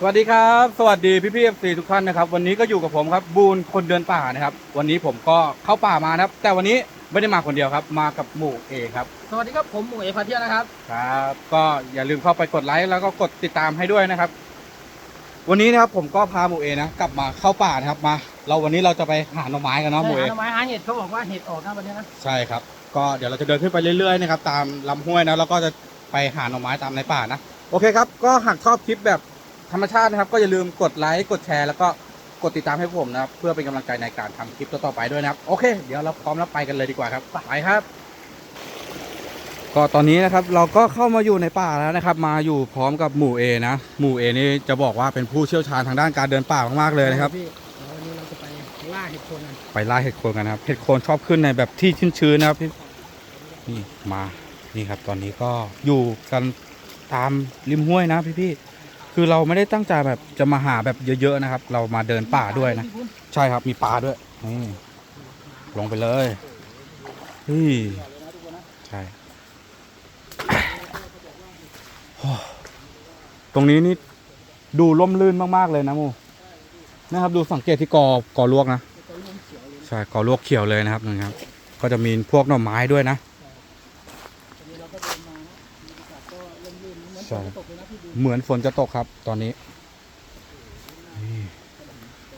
สวัสดีครับ สวัสดีพี่พี่เอฟซีทุกท่านนะครับ วันนี้ก็อยู่กับผมครับบูนคนเดินป่านะครับ วันนี้ผมก็เข้าป่ามานะครับ แต่วันนี้ไม่ได้มาคนเดียวครับ มากับหมู่เอครับ สวัสดีครับผมหมูเอพาเที่ยวนะครับ ครับ ก็อย่าลืมเข้าไปกดไลค์แล้วก็กดติดตามให้ด้วยนะครับ วันนี้นะครับผมก็พาหมู่เอนะกลับมาเข้าป่านะครับมา เราวันนี้เราจะไปหาหน่อไม้กันเนาะหมู่เอ หาหน่อไม้หาเห็ดเขาบอกว่าเห็ดออกนะวันนี้นะใช่ครับ ก็เดี๋ยวเราจะเดินขึ้นไปเรื่อยๆนะครับตามลำห้วยนะแล้วก็จะไปหาหน่อไม้ตามในป่านะ โอเคครับ ก็หากชอบคลิปแบบ ธรรมชาตินะครับ ก็อย่าลืมกดไลค์กดแชร์แล้วก็กดติดตามให้ผมนะครับ เพื่อเป็นกำลังใจในการทำคลิปต่อๆไปด้วยนะครับ โอเค เดี๋ยวเราพร้อมแล้วไปกันเลยดีกว่าครับไปครับ ก็ตอนนี้นะครับเราก็เข้ามาอยู่ในป่าแล้วนะครับ มาอยู่พร้อมกับหมู่เอนะ หมู่เอนี่จะบอกว่าเป็นผู้เชี่ยวชาญทางด้านการเดินป่ามากๆเลยนะครับ พี่เดี๋ยววันนี้เราจะไปล่าเห็ดโคนกันไปล่าเห็ดโคนกันนะครับ เห็ดโคนชอบขึ้นในแบบที่ชื้นๆนะครับพี่นี่มา นี่ครับ ตอนนี้ก็อยู่กันตามริมห้วยนะพี่ๆ คือเราไม่ได้ตั้งใจแบบจะมาหาแบบเยอะๆนะครับ เรามาเดินป่าด้วยนะ ใช่ครับมีปลาด้วยนี่ลงไปเลยเฮ้ยใช่โอ้ตรงนี้นี่ดูร่มรื่นมากๆเลยนะโมนะครับดูสังเกตที่กอกอลวกนะใช่กอลวกเขียวเลยนะครับนะครับ ก็จะมีพวกหน่อไม้ด้วยนะ เหมือนฝนจะตกครับ ตอนนี้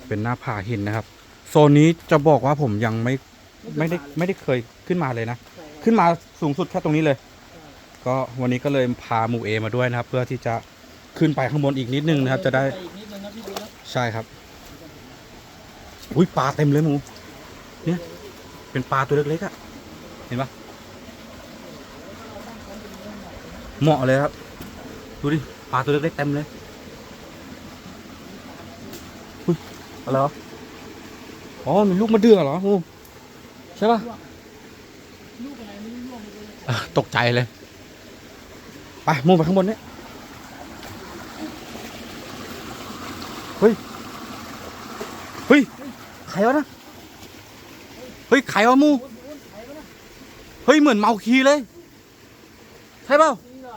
เป็นหน้าผาหินนะครับ โซนนี้จะบอกว่าผมยังไม่ไม่ได้ไม่ได้เคยขึ้นมาเลยนะ ขึ้นมาสูงสุดแค่ตรงนี้เลย ก็วันนี้ก็เลยพาหมู่เอมาด้วยนะครับ เพื่อที่จะขึ้นไปข้างบนอีกนิดนึงนะครับ จะได้ใช่ครับอุ้ยปลาเต็มเลยหมูเนี่ย เป็นปลาตัวเล็กๆอะ่ะ เห็นปะเหมาะเลยครับ ดูดิ ปลาตัวเล็กๆเต็มเลยอุ้ยอะไรวะอ๋อมีลูกมะเดื่อเหรอหมูใช่ปะลูกอะไรไม่รู้ร่วงไปเลยอะตกใจเลย ไปหมูไปข้างบนเนี่ยเฮ้ยเฮ้ยใครวะนะเฮ้ยใครวะหมูเฮ้ยเหมือนเมาคีเลย ใช่เปล่า จริงเหรอ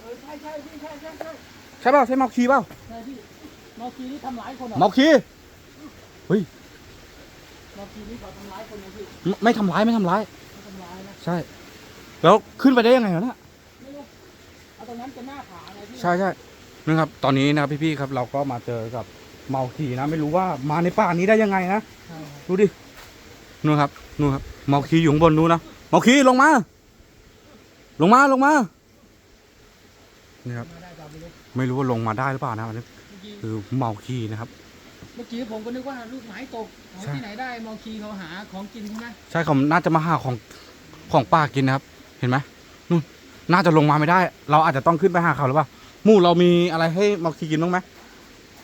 เออ ใช่ใช่พี่ใช่ใช่ใช่ใช่เปล่าใช่เมาคีเปล่าใช่พี่เมาคีนี่ทำร้ายคนเหรอเมาคีเมาคีนี่เขาทำร้ายคนนะพี่ไม่ไม่ทำร้ายไม่ทำร้ายเขาทำร้ายนะใช่ แล้วขึ้นไปได้ยังไงวะเนะไม่รู้เอาตรงนั้นเป็นหน้าผาไงพี่ใช่ใช่นะครับตอนนี้นะครับพี่ๆครับเราก็มาเจอกับเมาคีนะ ไม่รู้ว่ามาในป่านี้ได้ยังไงนะใช่ครับดูดินู่นครับนู่นครับเมาคีอยู่ข้างบนนู้นนะเมาคีลงมา ลงมาลงมา นี่ครับมาได้จับไปเลยไม่รู้ว่าลงมาได้หรือเปล่านะอันนี้เมื่อกี้คือเมาคีนะครับ เมื่อกี้ผมก็นึกว่าลูกไม้ตกหาใช่ที่ไหนได้เมาคีเขาหาของกินใช่ไหมใช่เขาน่าจะมาหาของของป่ากินนะครับ เห็นไหมนู่นน่าจะลงมาไม่ได้ เราอาจจะต้องขึ้นไปหาเขาหรือเปล่าหมู่เรามีอะไรให้เมาคีกินบ้างไหม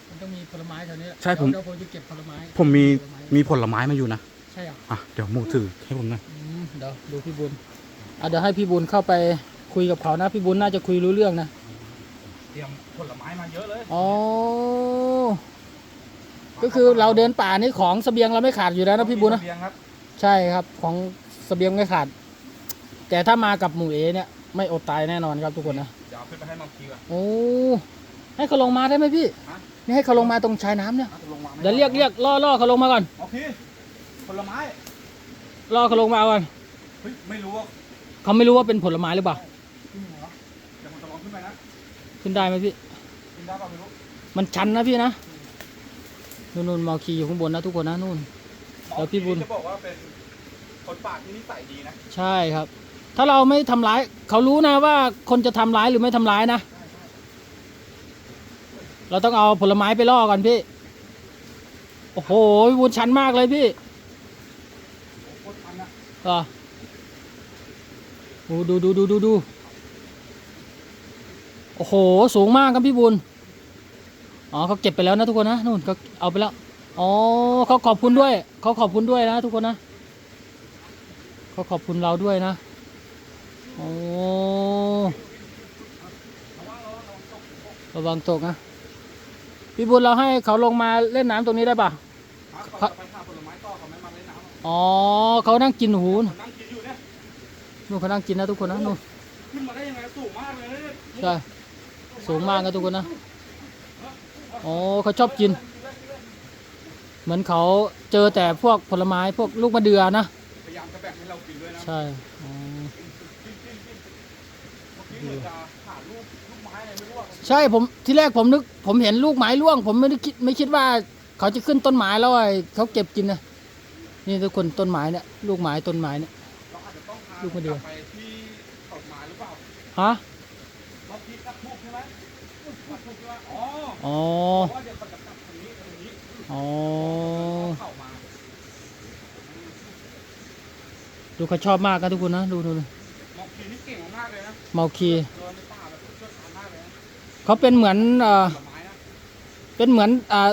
มันต้องมีผลไม้แถวนี้ใช่ผมเดี๋ยวผมจะเก็บผลไม้ ผมมีผลไมีผลไม้มาอยู่นะใช่เหรออะเดี๋ยวหมู่ถือให้ผมหน่อยอืมเดี๋ยวดูพี่บุญอะเดี๋ยวให้พี่บุญเข้าไปคุยกับเขานะพี่บุญน่าจะคุยรู้เรื่องนะ เตรียมผลไม้มาเยอะเลยอ๋อ ก็คือเราเดินป่านี่ของเสบียงเราไม่ขาดอยู่แล้วนะพี่บุญนะเบียงครับใช่ครับของเสบียงไม่ขาด แต่ถ้ามากับหมู่เอเนี่ย ไม่อดตายแน่นอนครับทุกคนนะ เดี๋ยวเอาขึ้นไปให้เมาคีก่อนโอ้ ให้เขาลงมาได้ไหมพี่ ฮะ นี่ให้เขาลงมาตรงชายน้ำเนี่ยอะลงมาไม่เดี๋ยวเรียกเรียกล่อล่อเขาลงมาก่อนเมาคีผลไม้ล่อเขาลงมาก่อน เฮ้ยไม่รู้ว่าเขาไม่รู้ว่าเป็นผลไม้หรือเปล่า ขึ้นได้ไหมพี่ขึ้นได้เปล่าไม่รู้มันชันนะพี่นะนู่นนู่นเมาคีอยู่ข้างบนนะทุกคนนะนู่นเดี๋ยวพี่บุญจะบอกว่าเป็นคนป่าที่นิสัยดีนะใช่ครับ ถ้าเราไม่ทำร้าย เขารู้นะว่าคนจะทำร้ายหรือไม่ทำร้ายนะเราต้องเอาผลไม้ไปล่อก่อนพี่ โอ้โหพี่บุญชันมากเลยพี่โคตรทันอะเหรอโอ้ดูดูดูดูดูโอ้โหสูงมากครับพี่บุญอ๋อเขาเก็บไปแล้วนะทุกคนนะนู่นเขาเอาไปแล้วอ๋อเขาขอบคุณด้วยเขาขอบคุณด้วยนะทุกคนนะเขาขอบคุณเราด้วยนะโอ้ระวังตกนะพี่บุญเราให้เขาลงมาเล่นน้ำตรงนี้ได้ปะครับก่อนจะไปหาผลไม้ต่อเขาไม่มาเล่นน้ำหรอกอ๋อเขานั่งกินหูนผมนั่งกินอยู่เนี่ยนู่นเขานั่งกินนะทุกคนนะนู่นขึ้นมาได้ยังไงสูงมากเลยใช่ สูงมากนะทุกคนนะอ๋อเขาชอบกิน เหมือนเขาเจอแต่พวกผลไม้พวกลูกมะเดื่อนะพยายามจะแบ่งให้เรากินด้วยนะใช่ใช่ผมที่แรกผมนึก ผมเห็นลูกไม้ร่วง ผมไม่ได้คิดไม่คิดว่าเขาจะขึ้นต้นไม้แล้วไอ้เขาเก็บกินนะนี่ทุกคนต้นไม้เนี่ยลูกไม้ต้นไม้เนี่ยลูกมะเดื่อฮะ เราคิดกระทุกใช่ไหมกระทุกใช่ไหม อ๋ออ๋อดูเขาชอบมากนะทุกคนนะ ดูดูดูมองคีนี่เก่งมากเลยนะเมาคีเขาเป็นเหมือนเอ่อเป็นเหมือนอ่า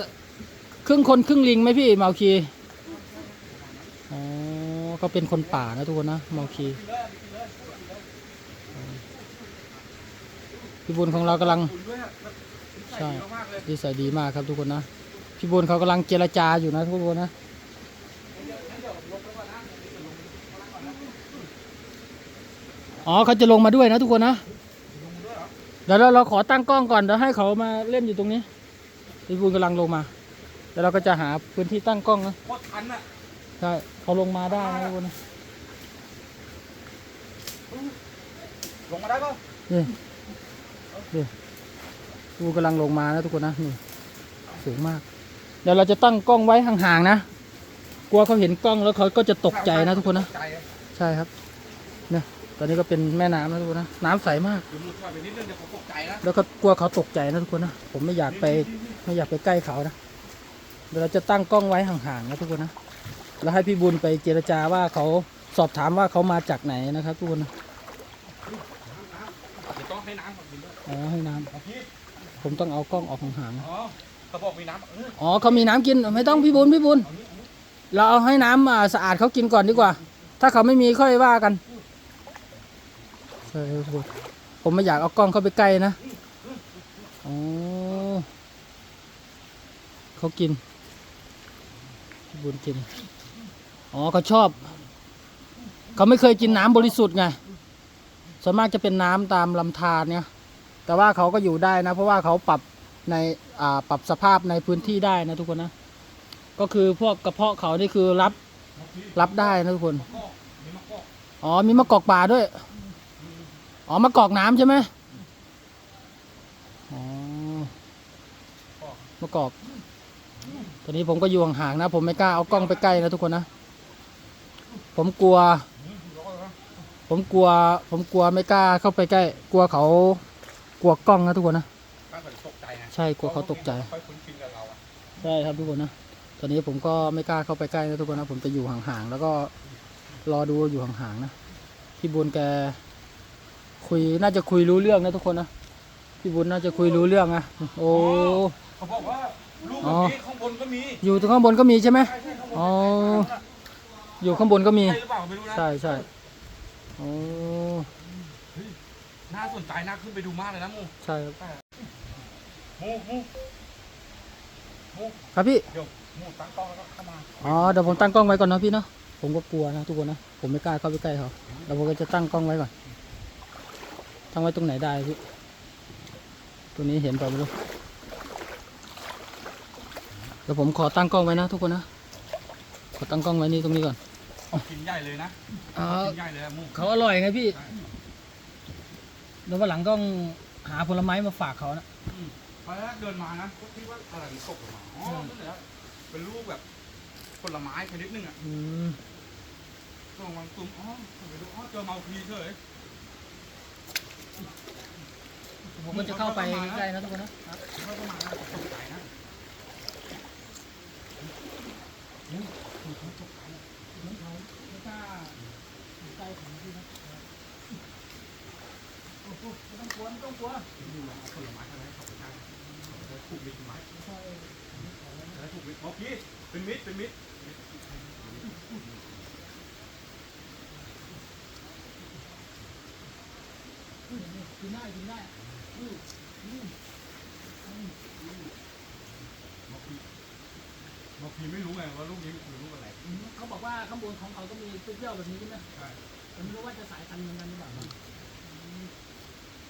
ครึ่งคนครึ่งลิงไหมพี่มาคีอ๋อเขาเป็นคนป่านะทุกคนนะมาคีพี่บุญของเรากำลัง คุณด้วยอะแบบนิสัยใช่ดีมากๆเลยดีใส่ดีมากครับทุกคนนะ พี่บุญเขากำลังเจรจาอยู่นะทุกคนนะอ๋อเขาจะลงมาด้วยนะทุกคนนะเดี๋ยวเราเราขอตั้งกล้องก่อนเดี๋ยวให้เขามาเล่นอยู่ตรงนี้พี่บุญกำลังลงมาแล้วเราก็จะหาพื้นที่ตั้งกล้องนะโคตรทันอะใช่เขาลงมาได้นะทุกคนนะลงมาได้ก็นี่นี่ ดูกำลังลงมานะทุกคนนะนี่สูงมาก เดี๋ยวเราจะตั้งกล้องไว้ห่างๆนะกลัวเขาเห็นกล้องแล้วเขาก็จะตกใจนะทุกคนนะใจอะใช่ครับเนี่ยตอนนี้ก็เป็นแม่น้ำนะทุกคนนะน้ำใสมากเดี๋ยวมือถอยไปนิดนึงเดี๋ยวเขาตกใจนะแล้วก็กลัวเขาตกใจนะทุกคนนะผมไม่อยากไปไม่อยากไปใกล้เขานะเดี๋ยวเราจะตั้งกล้องไว้ห่างๆนะทุกคนนะแล้วให้พี่บุญไปเจรจาว่าเขาสอบถามว่าเขามาจากไหนนะครับทุกคนนะเดี๋ยวต้องให้น้ำก่อนกินด้วยอ๋อให้น้ำเอาพี่ ผมต้องเอากล้องออกห่างๆนะอ๋อเขาบอกมีน้ำเอออ๋อเขามีน้ำกินไม่ต้องพี่บุญพี่บุญเอานี้เอานี้เราเอาให้น้ำอ่าสะอาดเขากินก่อนดีกว่า ถ้าเขาไม่มีค่อยว่ากันใช่ครับทุกคนผมไม่อยากเอากล้องเข้าไปใกล้นะอ๋อเขากินพี่บุญกินอ๋อเขาชอบ เขาไม่เคยกินน้ำบริสุทธิ์ไงส่วนมากจะเป็นน้ำตามลำธารเนี่ย แต่ว่าเขาก็อยู่ได้นะ เพราะว่าเขาปรับในอ่าปรับสภาพในพื้นที่ได้นะทุกคนนะ ก็คือพวกกระเพาะเขานี่คือรับรับได้นะทุกคนอกอ๋อมีมะกอกป่าด้วย อ๋อมะกอกน้ำใช่ไหมอ๋อมะกอกตอนนี้ผมก็อยู่ห่างๆนะ ผมไม่กล้าเอากล้องไปใกล้นะทุกคนนะ ผมกลัว ผมกลัว ผมกลัวไม่กล้าเข้าไปใกล้ กลัวเขา กลัวกล้องนะทุกคนนะถ้าเขาจะตกใจไงใช่กลัวเขาตกใจค่อยคุ้นชินกับเราอะใช่ครับทุกคนนะตอนนี้ผมก็ไม่กล้าเข้าไปใกล้นะทุกคนนะผมจะอยู่ห่างๆแล้วก็รอดูอยู่ห่างๆนะพี่บุญแก คุยน่าจะคุยรู้เรื่องนะทุกคนนะพี่บุญน่าจะคุยรู้เรื่องนะโอ้เขาบอกว่าลูกอ๋แบอบนี้ข้างบนก็มีอยู่ตรงข้างบนก็มีใช่ไหมใช่ใช่ข้างบนอ๋ออยู่ข้างบนก็มีใช่หรือเปล่าไม่รู้นะใช่ใช่โอ้ น่าสนใจน่าขึ้นไปดูมากเลยนะมูใช่ครับมูมูมูครับพี่เดี๋ยวมูตั้งกล้องแล้วก็เข้ามาอ๋อเดี๋ยวผมตั้งกล้องไว้ก่อนนะพี่เนาะผมก็กลัวนะทุกคนนะผมไม่กล้าเข้าไปใกล้เขาแล้วผมก็จะตั้งกล้องไว้ก่อนตั้งไว้ตรงไหนได้พี่ตัวนี้เห็นเปล่าไม่รู้เดี๋ยวผมขอตั้งกล้องไว้นะทุกคนนะขอตั้งกล้องไว้นี่ตรงนี้ก่อนกินใหญ่เลยนะอ๋อกินใหญ่เลยอะมูเขาอร่อยไงพี่ เดี๋ยววันหลังต้องหาผลไม้มาฝากเขานะ ตอนแรกเดินมานะก็คิดว่าอะไรมันตกลงมาอ๋อนั่นแหละเป็นลูกแบบผลไม้ชนิดหนึงอะอืมลงมาตุ้มอ๋อไปดูอ๋อเจอเมาพีเฉยผมก็จะเข้าไปใกล้ๆนะทุกคนนะเขาก็มานะตกใจนะดูว่าผ ลไม้อะไรเขาไปได้แล้วถูกมิดไหมแล้ถูกมิดเมาพีเป็นมิดเป็นมิดกินได้กินได้เมาพีเมาพีไม่รู้ไงว่าลูกนี้คือลูกอะไรเขาบอกว่าข้างบนของเขาก็มีเปรี้ยวแบบนี้ใช่ไหมใช่ไม่รู้ว่าจะสายพันธุ์เหมือนกันหรือเปล่า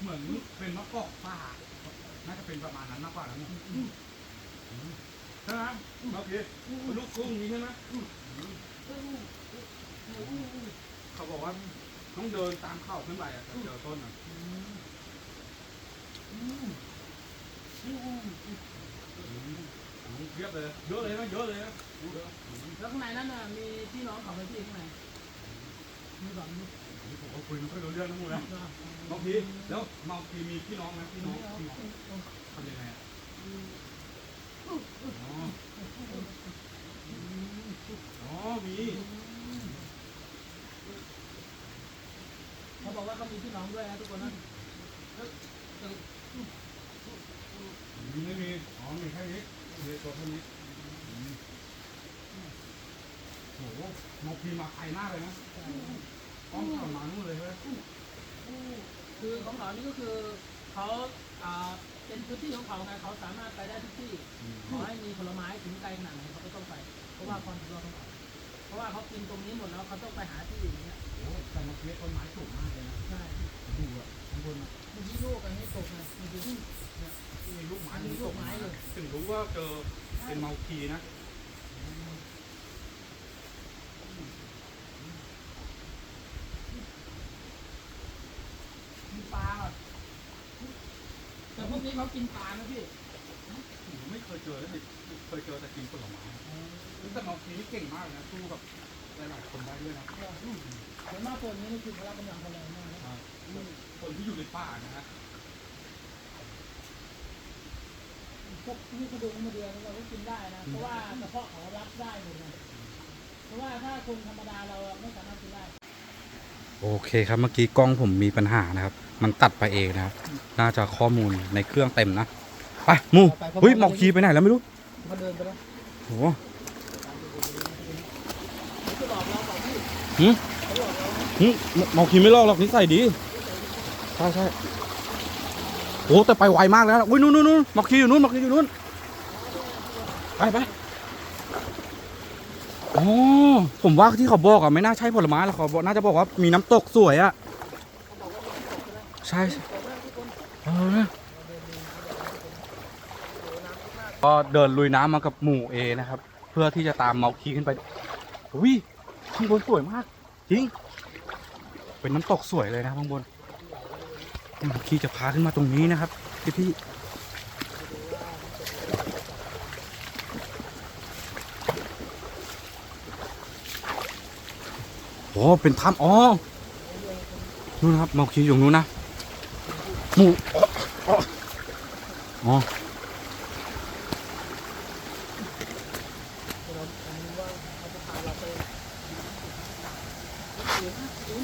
เหมือนเป็นมะกอกป่าน่าจะเป็นประมาณนั้นมากกว่านั้นใช่ไหมเมื่อกี้ลูกกุ้งนี้ใช่ไหมเขาบอกว่าต้องเดินตามเข้าขึ้นไปอะเจอต้นอะเยอะเลยเยอะเลยนะเยอะเลยนะแล้วข้างในนั้นน่ะมีพี่น้องเขาไหมพี่ข้างในมีสองมี ผมก็คุยไม่ค่อยรู้เรื่องนะมึงนะบางทีแล้วบางทีมีพี่น้องนะพี่น้องพี่น้องทำยังไงอะอ๋ออ๋อมีเขาบอกว่าเขามีพี่น้องด้วยนะทุกคนนะมีไม่มีอ๋อมีแค่นี้มีตัวเท่านี้อืมโหมอพีมาไกลมากเลยนะ กล้องขับมานู่นเลยใช่ไหมคือของเขานี่ก็คือเขาอ่าเป็นพื้นที่ของเขาไงเขาสามารถไปได้ทุกที่ขอให้มีผลไม้ถึงไกลขนาดไหนเขาก็ต้องไป เพราะว่าความสุขของเขาเพราะว่าเขากินตรงนี้หมดแล้วเขาต้องไปหาที่อื่นเนี่ยโอ้แต่มาเพียต้นไม้สูงมากเลยนะใช่ดูอะข้างบนอะเมื่อกี้ลูกอันนี้ตกนะเมื่อกี้มีลูกไม้มีลูกไม้เลยถึงรู้ว่าเจอเป็นเมาคีนะ มีปลาอะแต่พ วกนี้เขากินปลานะพี่ผมไม่เคยเจอเลยเคยเจอแต่กินผลไม้แต่เมาคีนี่เก่งมากเลยนะสู้กับหลายๆคนได้ด้วยนะส่วนมากตัวนี้นี่คือพละกำลังเขาแรงมากนะคนที่อยู่ในป่านะฮะพวกนี่กระดูกมาเดือนเราก็กินได้นะ เพราะว่ากระเพาะเขารับได้หมดเลยเพราะว่าถ้าคนธรรมดาเราไม่สามารถกินได้ โอเคครับเมื่อกี้กล้องผมมีปัญหานะครับ มันตัดไปเองนะครับ น่าจะข้อมูลในเครื่องเต็มนะ ไปมูเฮ้ยหมอกคีไปไหนแล้วไม่รู้เขาเดินไปแล้วโหจะหลอกเราบอกพี่หืมเขาหลอกเราหึหมอกคีไม่ลอกหรอกนิสัยดีใช่ใช่โอ้แต่ไปไวมากแล้วนะอุ้ยนู่นนู่นนู่นหมอกคีอยู่นู่นหมอกคีอยู่นู่นไปไปอ๋อผมว่าที่เขาบอกอะไม่น่าใช่ผลไม้หรอกเขาบอกน่าจะบอกว่ามีน้ำตกสวยอะ ใช่ใช่ก็เดินลุยน้ำมากับหมู่เอนะครับ เพื่อที่จะตามเมาคีขึ้นไปอุ้ยข้างบนสวยมาก จริง เป็นน้ำตกสวยเลยนะข้างบนเมาคีจะพาขึ้นมาตรงนี้นะครับพี่พี่โอ้เป็นถ้ำอ๋อนู่นครับเมาคีอยู่ตรงนู้นนะ หมู่อ๋ออ๋ออ๋อ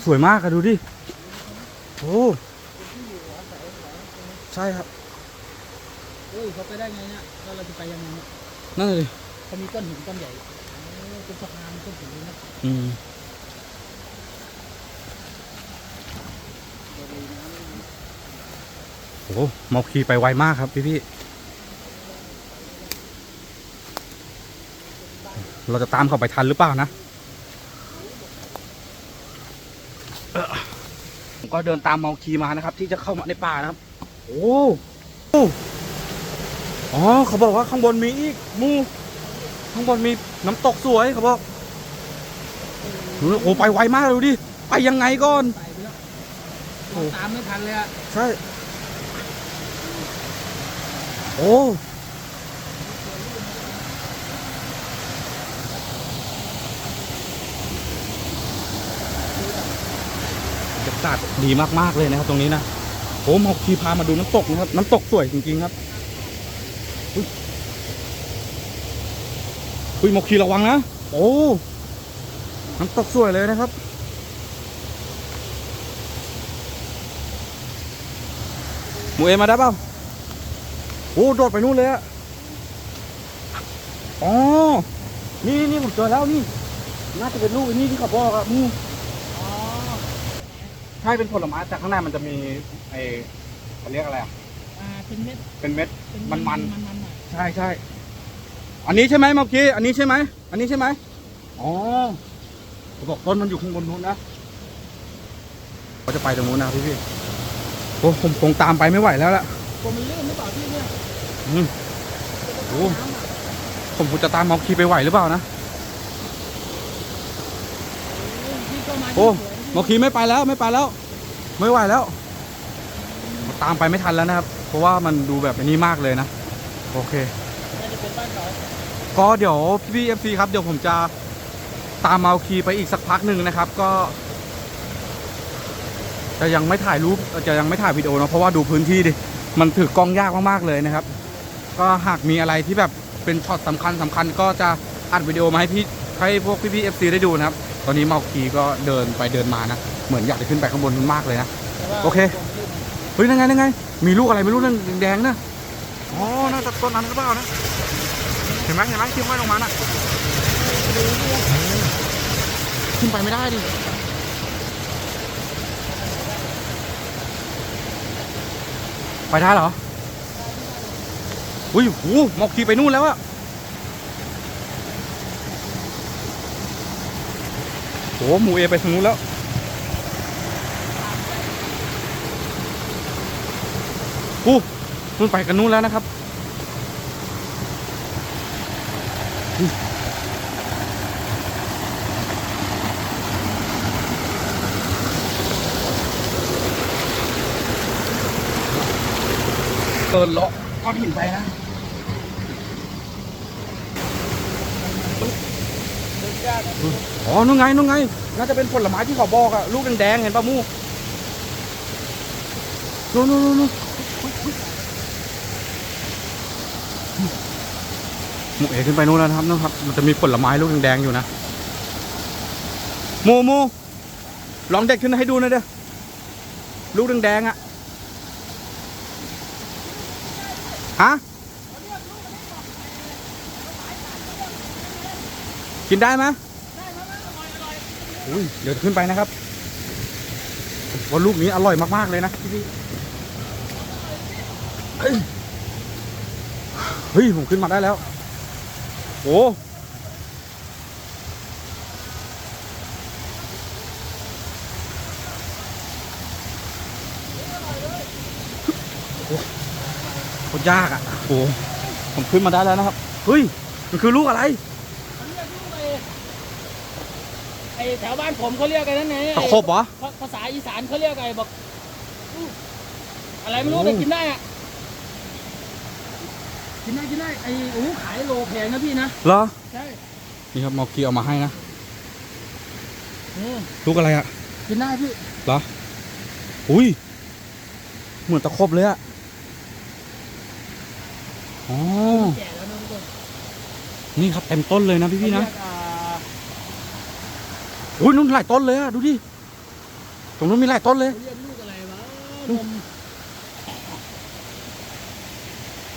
สวยมากอะดูดิ โอ้ ใช่ครับเฮ้ยเขาไปได้ไงเนี่ยแล้วเราจะไปยังไงเนี่ยนั่นเลยเขามีก้อนหินก้อนใหญ่โอ้เป็นสะพานก้อนหินเลยนะอืม โอ้เมาคีไปไวมากครับพี่พี่ๆเราจะตามเขาไปทันหรือเปล่านะเอ่อผมก็เดินตามเมาคีมานะครับ ที่จะเข้ามาในป่านะครับ โอ้โอ้อ๋อเขาบอกว่าข้างบนมีอีกหมูข้างบนมีน้ำตกสวยเขาบอกดูนะโอ้ไปไวมากเลยดูดิไปยังไงก่อนไปไปแล้วโอ้ตามไม่ทันเลยอะใช่ โอ้บรรยากาศดีมาก ๆ เลยนะครับ ตรงนี้นะโอ้หมอกคีพามาดูน้ำตกนะครับ น้ำตกสวยจริง ๆ ครับอุ้ยหมอกคีระวังนะ โอ้ น้ำตกสวยเลยนะครับ หมูเอมาได้เปล่า โอ้โดดไปนู่นเลยอะอ๋อ นี่นี่ผมเจอแล้วนี่ น่าจะเป็นลูกไอ้นี่ที่เขาบอกอะมูอ๋อใช่เป็นผลไม้แต่ข้างในมันจะมีไอ้เขาเรียกอะไรอะอ่าเป็นเม็ดเป็นเม็ด เป็นมันๆมันมันๆหน่อยใช่ใช่อันนี้ใช่ไหมเมื่อกี้ อันนี้ใช่ไหม อันนี้ใช่ไหมอ๋อเขาบอกต้นมันอยู่ข้างบนนู้นนะเขาจะไปตรงนู้นนะพี่พี่โอ้ผมคงตามไปไม่ไหวแล้วล่ะ กลัวมันลื่นหรือเปล่าพี่เนี่ยอืมจะต้องโอ้ผมจะตามเมาคีไปไหวหรือเปล่านะพี่ก็มาโอ้ที่สวนเมาคีไม่ไปแล้วไม่ไปแล้ว ไม่ไหวแล้ว ตามไปไม่ทันแล้วนะครับ เพราะว่ามันดูแบบนี้มากเลยนะ โอเค น่าจะเป็นบ้านเขาก็เดี๋ยวพี่เอฟซีครับเดี๋ยวผมจะตามเมาคีไปอีกสักพักหนึ่งนะครับ ก็จะยังไม่ถ่ายรูปจะยังไม่ถ่ายวิดีโอนะเพราะว่าดูพื้นที่ดิ มันถือกล้องยากมากๆเลยนะครับ ก็หากมีอะไรที่แบบเป็นช็อตสำคัญสำคัญก็จะอัดวิดีโอมาให้พี่ให้พวกพี่ๆเอฟซีได้ดูนะครับ ตอนนี้เมาคีก็เดินไปเดินมานะ เหมือนอยากจะขึ้นไปข้างบนมากเลยนะ โอเค เฮ้ยนั่นไงนั่นไง มีลูกอะไรไม่รู้นั่นแดงๆนะอ๋อน่าจะต้นนั้นหรือเปล่านะ เห็นไหมเห็นไหมที่ห้อยลงมาน่ะ ขึ้นไปไม่ได้ดิ ไปได้เหรอ อุ้ยโหหมอกทีไปนู่นแล้วอะโหหมูเอไปทางนู้นแล้วอู้นู่นไปกันนู่นแล้วนะครับ เดินเลาะก้อนหินไปนะอ๋อนู่นไงนู่นไง น่าจะเป็นผลไม้ที่เขาบอกอะลูกแดงๆเห็นปะมูนู่นนู่นนู่นนู่นหมูเอขึ้นไปนู่นแล้วนะครับนะครับ มันจะมีผลไม้ลูกแดงๆอยู่นะมูมูลองเด็ดขึ้นให้ดูหน่อยเด้อลูกแดงๆอะ ฮะกินได้ไหมอุ้ยเดี๋ยวขึ้นไปนะครับว่าลูกนี้อร่อยมากๆเลยนะพี่เฮ้ยเฮ้ยผมขึ้นมาได้แล้วโอ้โหโคตร ยากอะโอ้ผมขึ้นมาได้แล้วนะครับ เฮ้ย มันคือลูกอะไรไอแถวบ้านผมเขาเรียกไอ้นั่นไงตะขบเหรอภาภาษาอีสานเขาเรียกไอ้บอกอู้อะไรไม่รู้โอ้แต่กินได้อะกินได้กินได้ไอ้โอ้โหขายโลแพงนะพี่นะเหรอใช่นี่ครับมอกีเอามาให้นะอืมลูกอะไรอะกินได้พี่เหรออุ้ยเหมือนตะครบเลยอะ อ๋อแก่แล้วนะทุกคนนี่ครับเต็มต้นเลยนะพี่ๆนะเขาเรียกอ่าอุ้ยนู่นหลายต้นเลยอะดูดิตรงนู้นมีหลายต้นเลยเขาเรียกลูกอะไรวะนม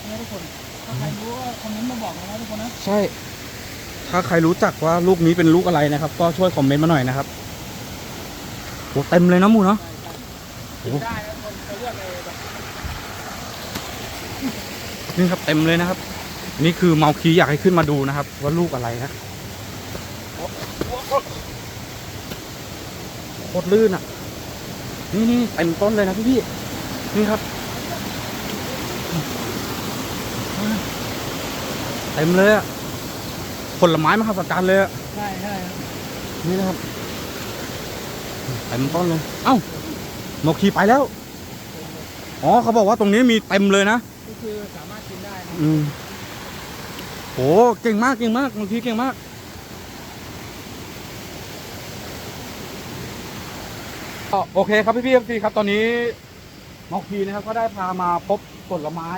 เนี่ยทุกคนถ้าใครรู้ก็คอมเมนต์มาบอกนะทุกคนนะใช่ ถ้าใครรู้จักว่าลูกนี้เป็นลูกอะไรนะครับ ก็ช่วยคอมเมนต์มาหน่อยนะครับโหเต็มเลยนะหมูเนาะโอ้กินได้นะคนเขาเรียกอะไรแบบ นี่ครับเต็มเลยนะครับ นี่คือเมาคีอยากให้ขึ้นมาดูนะครับ ว่าลูกอะไรนะโคตรลื่นอะ นี่นี่เต็มต้นเลยนะพี่พี่นี่ครับเต็มเลยอะผลไม้มหัศจรรย์เลยอะใช่ใช่ครับนี่นะครับเต็มต้นเลย เอ้าเมาคีไปแล้ว อ๋อเขาบอกว่าตรงนี้มีเต็มเลยนะ คือสามารถกินได้นะอืมโหเก่งมากเก่งมากบางทีเก่งมาก ก็โอเคครับพี่พี่เอฟซีครับ ตอนนี้นอกพีนะครับก็ได้พามาพบผลไม้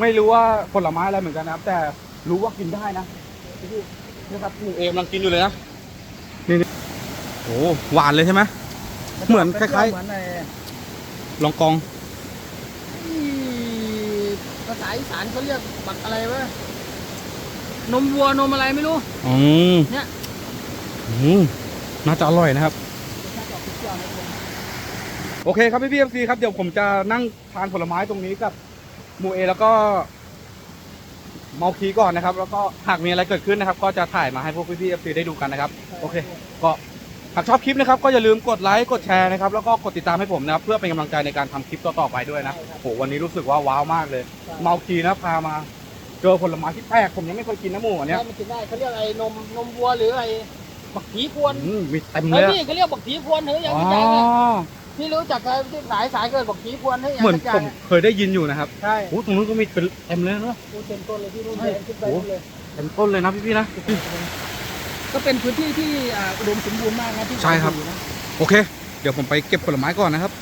ไม่รู้ว่าผลไม้อะไรเหมือนกันนะครับ แต่รู้ว่ากินได้นะพี่ๆนี่ครับหมูเอมกำลังกินอยู่เลยนะนี่นี่โอ้หวานเลยใช่ไหม เหมือนคล้ายๆ เหมือนใน ลองกองที่ภาษาอีสานเขาเรียกบักอะไรวะนมวัวนมอะไรไม่รู้ อืมเนี่ยอืมน่าจะอร่อยนะครับ โอเคครับพี่พี่เอฟซีครับเดี๋ยวผมจะนั่งทานผลไม้ตรงนี้กับหมูเอแล้วก็เมาคีก่อนนะครับ แล้วก็หากมีอะไรเกิดขึ้นนะครับ ก็จะถ่ายมาให้พวกพี่พี่เอฟซีได้ดูกันนะครับ โอเค ก็ หากชอบคลิปนะครับก็อย่าลืมกดไลค์กดแชร์นะครับแล้วก็กดติดตามให้ผมนะครับเพื่อเป็นกำลังใจในการทำคลิปต่อๆไปด้วยนะโหวันนี้รู้สึกว่าว้าวมากเลย เมาคีนะพามาเจอผลไม้ที่แปลกผมยังไม่เคยกินนะหมูอันเนี้ยได้มันกินได้เขาเรียกไอ้นมนมวัวหรือไอ้บักผีพวนอืมมีเต็มเลเฮ้ยยอะพี่เขาเรียกบักผีพวนเฮ้ยอย่างอ๋อที่ใจเนี่ยพี่รู้จักอะไรที่สายสายเกิดบักผีพวนเฮ้ยอย่างเหมือนที่ใจผมเคยได้ยินอยู่นะครับใช่โอ้ตรงนู้นก็มีเป็นเต็มเลยนะพูดเต็มต้นเลยพี่รุ่นใช่แดงขึ้นไปโอ้นู่นเลย เต็มต้นเลยนะพี่ๆนะ ก็เป็นพื้นที่ที่อ่าอุดมสมบูรณ์มากนะที่ใช่ครับอยู่นะโอเค เดี๋ยวผมไปเก็บผลไม้ก่อนนะครับ